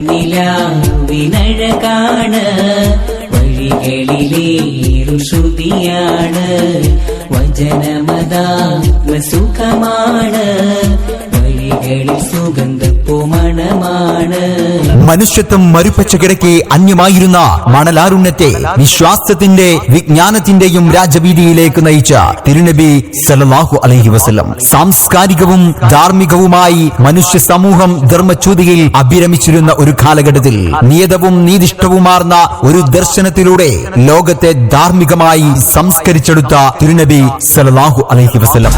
നിലാവിനഴകാണ് വഴികളിലേറു ശ്രുതിയാണ് വചനമതാ സുഖമാണ് വഴികളിൽ സുഗന്ധപ്പുമണമാണ് മനുഷ്യത്വം മരുപ്പച്ച കിടക്കെ അന്യമായിരുന്ന മണലാരുണ്യത്തെ വിശ്വാസത്തിന്റെ വിജ്ഞാനത്തിന്റെയും രാജവീതിയിലേക്ക് നയിച്ച തിരുനബി സല്ലല്ലാഹു അലഹി വസ്ലം സാംസ്കാരികവും ധാർമ്മികവുമായി മനുഷ്യ സമൂഹം ധർമ്മച്യൂതിയിൽ അഭിരമിച്ചിരുന്ന ഒരു കാലഘട്ടത്തിൽ നിയതവും നീതിഷ്ഠവുമാർന്ന ഒരു ദർശനത്തിലൂടെ ലോകത്തെ ധാർമ്മികമായി സംസ്കരിച്ചെടുത്ത തിരുനബി സല്ലല്ലാഹു അലഹി വസല്ലം.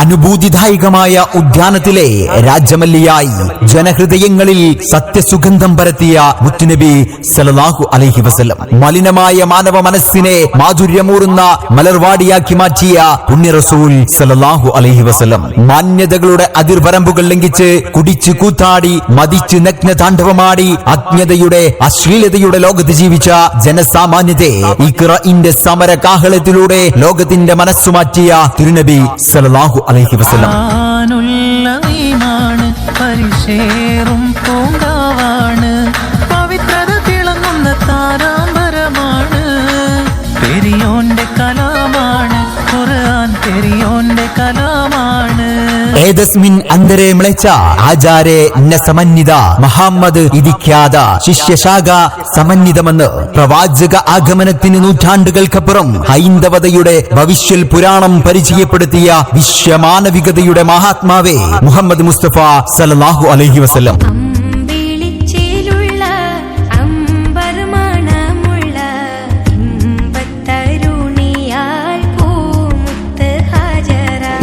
അനുഭൂതിദായകമായ ഉദ്യാനത്തിലെ രാജമല്ലിയായി ജനഹൃദയങ്ങളിൽ സത്യസുഗന്ധം പരത്തിയ മുത്തുനബി സലലാഹു അലഹി വസ്ലം മലിനമായ മാനവ മനസ്സിനെ മാധുര്യമൂറുന്ന മലർവാടിയാക്കി മാറ്റിയ പുണ്യ റസൂൽ സലലാഹു അലൈഹി വസല്ലം. മാന്യതകളുടെ അതിർവരമ്പുകൾ ലംഘിച്ച് കുടിച്ചു കൂത്താടി മതിച്ച് നഗ്ന താണ്ഡവമാടി അജ്ഞതയുടെ അശ്ലീലതയുടെ ലോകത്ത് ജീവിച്ച ജനസാമാന്യത്തെ ഇന്റെ സമര കാഹളത്തിലൂടെ ലോകത്തിന്റെ മനസ്സുമാറ്റിയ തിരുനബി സലലാഹു അലൈഹി വസല്ലം ഏതസ്മിൻ അന്തരെ മിളച്ച ആചാരെ ന സമന്വിത മുഹമ്മദ് ഇരിക്കാത ശിഷ്യശാഖ സമന്വിതമെന്ന് പ്രവാചക ആഗമനത്തിന് നൂറ്റാണ്ടുകൾക്കപ്പുറം ഹൈന്ദവതയുടെ ഭവിഷ്യൽ പുരാണം പരിചയപ്പെടുത്തിയ വിശ്വമാനവികതയുടെ മഹാത്മാവേ മുഹമ്മദ് മുസ്തഫ സല്ലല്ലാഹു അലഹി വസല്ലം.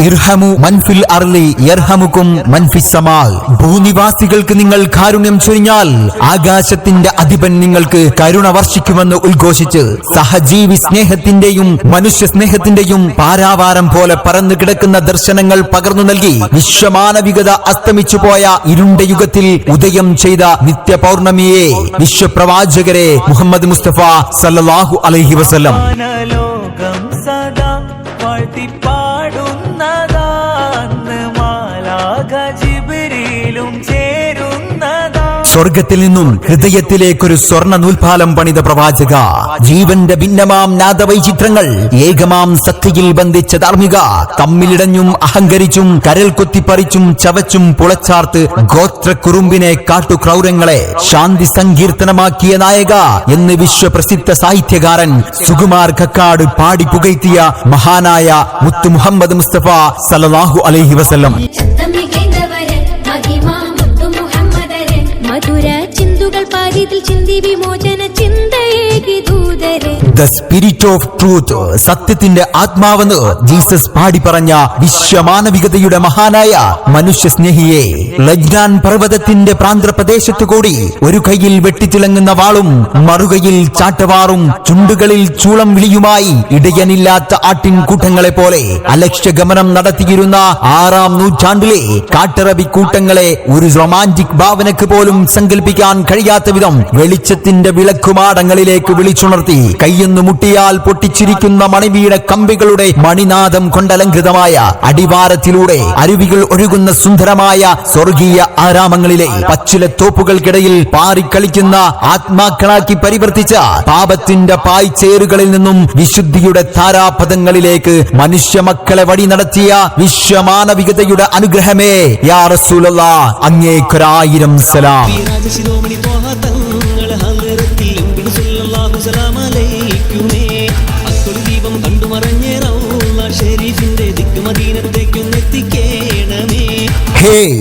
ഇർഹമു മൻഫിൽ അർലി യർഹമുക്കും മൻഫിസ് സമാ ഭൂനിവാസികൾക്ക് നിങ്ങൾ കാരുണ്യം ചൊരിഞ്ഞാൽ ആകാശത്തിന്റെ അധിപൻ നിങ്ങൾക്ക് കരുണ വർഷിക്കുമെന്ന് ഉദ്ഘോഷിച്ച് സഹജീവി സ്നേഹത്തിന്റെയും മനുഷ്യ സ്നേഹത്തിന്റെയും പാരാവാരം പോലെ പറന്നു കിടക്കുന്ന ദർശനങ്ങൾ പകർന്നു നൽകി വിശ്വമാനവികത അസ്തമിച്ചു പോയ ഇരുണ്ട യുഗത്തിൽ ഉദയം ചെയ്ത നിത്യ പൗർണമിയെ വിശ്വപ്രവാചകരെ മുഹമ്മദ് മുസ്തഫ സല്ലല്ലാഹു അലൈഹി വസല്ലം. ലോകം സദാ സ്വർഗത്തിൽ നിന്നും ഹൃദയത്തിലേക്കൊരു സ്വർണ നൂൽപാലം പണിത പ്രവാചക. ജീവന്റെ ഭിന്നമാം നാദവൈചിത്രങ്ങൾ ഏകമാം സത്യയിൽ ബന്ധിച്ച ധാർമ്മിക. തമ്മിലിടഞ്ഞും അഹങ്കരിച്ചും കരൽ കൊത്തിപ്പറിച്ചും ചവച്ചും പുളച്ചാർത്ത് ഗോത്രക്കുറുമ്പിനെ കാട്ടുക്രൗരങ്ങളെ ശാന്തി സങ്കീർത്തനമാക്കിയ നായക എന്ന് വിശ്വപ്രസിദ്ധ സാഹിത്യകാരൻ സുകുമാർ കക്കാട് പാടി പുകഴ്ത്തിയ മഹാനായ മുത്തു മുഹമ്മദ് മുസ്തഫ സല്ലല്ലാഹു അലൈഹി വസല്ലം. പാതിതിൽ ചിന്തി വിമോചന സ്പിരിറ്റ് ഓഫ് ട്രൂത്ത് സത്യത്തിന്റെ ആത്മാവെന്ന് ജീസസ് പാടി പറഞ്ഞ വിശ്വമാനവികതയുടെ മഹാനായ മനുഷ്യ സ്നേഹിയെ ലജ്ഞാൻ പർവതത്തിന്റെ പ്രാന്തപ്രദേശത്തു കൂടി ഒരു കൈയിൽ വെട്ടിത്തിളങ്ങുന്ന വാളും മറുകയിൽ ചാട്ടവാറും ചുണ്ടുകളിൽ ചൂളം വിളിയുമായി ഇടയനില്ലാത്ത ആട്ടിൻ കൂട്ടങ്ങളെ പോലെ അലക്ഷ്യഗമനം നടത്തിയിരുന്ന ആറാം നൂറ്റാണ്ടിലെ കാട്ടറബി കൂട്ടങ്ങളെ ഒരു റൊമാന്റിക് ഭാവനക്ക് പോലും സങ്കല്പിക്കാൻ കഴിയാത്ത വിധം വെളിച്ചത്തിന്റെ വിളക്കുമാടങ്ങളിലേക്ക് വിളിച്ചുണർത്തി കയ്യൊന്നു മുട്ടിയാൽ പൊട്ടിച്ചിരിക്കുന്ന മണിവീട കമ്പികളുടെ മണിനാദം കൊണ്ടലങ്കൃതമായ അടിവാരത്തിലൂടെ അരുവികൾ ഒഴുകുന്ന സുന്ദരമായ സ്വർഗീയ ആരാമങ്ങളിലെ പച്ചില തോപ്പുകൾക്കിടയിൽ പാറിക്കളിക്കുന്ന ആത്മാക്കളാക്കി പരിവർത്തിച്ച പാപത്തിന്റെ പായ്ചേറുകളിൽ നിന്നും വിശുദ്ധിയുടെ താരാപഥങ്ങളിലേക്ക് മനുഷ്യ മക്കളെ വഴി നടത്തിയ വിശ്വമാനവികതയുടെ അനുഗ്രഹമേ യാ റസൂലല്ലാ അങ്ങേക്കൊരായിരം സലാം. hey.